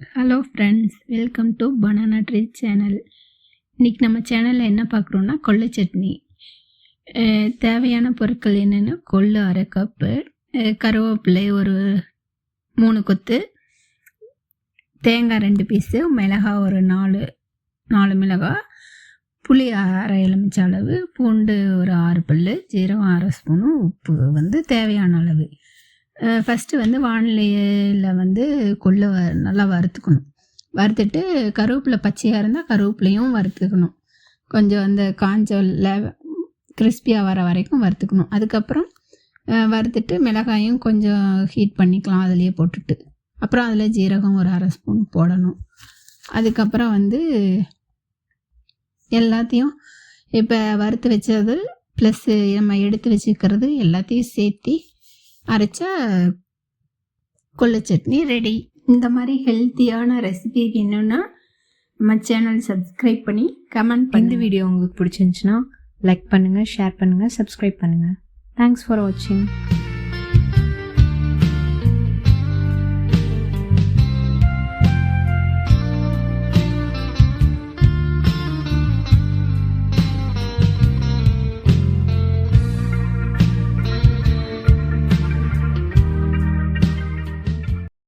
Hello friends welcome to banana tree channel இன்றைக்கி நம்ம சேனலில் என்ன பார்க்குறோன்னா கொள்ளு சட்னி. தேவையான பொருட்கள் என்னென்னா கொள்ளு அரை கப்பு கருவேப்பிலை ஒரு மூணு கொத்து தேங்காய் ரெண்டு பீஸு மிளகாய் ஒரு நாலு நாலு மிளகாய் புளி அரை எலுமிச்சை அளவு பூண்டு ஒரு ஆறு பல் ஜீரகம் அரை ஸ்பூனு உப்பு வந்து தேவையான அளவு. ஃபஸ்ட்டு வந்து வானிலையில் வந்து கொள்ளை வ நல்லா வறுத்துக்கணும். வறுத்துட்டு கருவேப்பிலை பச்சையாக இருந்தால் கருவேப்பிலையும் வறுத்துக்கணும். கொஞ்சம் அந்த காஞ்ச கிறிஸ்பியாக வர வரைக்கும் வறுத்துக்கணும். அதுக்கப்புறம் வறுத்துட்டு மிளகாயும் கொஞ்சம் ஹீட் பண்ணிக்கலாம் அதிலேயே போட்டுட்டு. அப்புறம் அதில் ஜீரகம் ஒரு அரை ஸ்பூன் போடணும். அதுக்கப்புறம் வந்து எல்லாத்தையும் இப்போ வறுத்து வச்சது ப்ளஸ் நம்ம எடுத்து வச்சுக்கிறது எல்லாத்தையும் சேர்த்து அரைச்சா கொள்ளு சட்னி ரெடி இந்த மாதிரி ஹெல்த்தியான ரெசிபி வேணும்னா நம்ம சேனல் சப்ஸ்கிரைப் பண்ணி கமெண்ட் பண்ணி வீடியோ உங்களுக்கு பிடிச்சிருந்துச்சுன்னா லைக் பண்ணுங்கள் ஷேர் பண்ணுங்கள் சப்ஸ்கிரைப் பண்ணுங்கள் தேங்க்ஸ் ஃபார் வாட்சிங்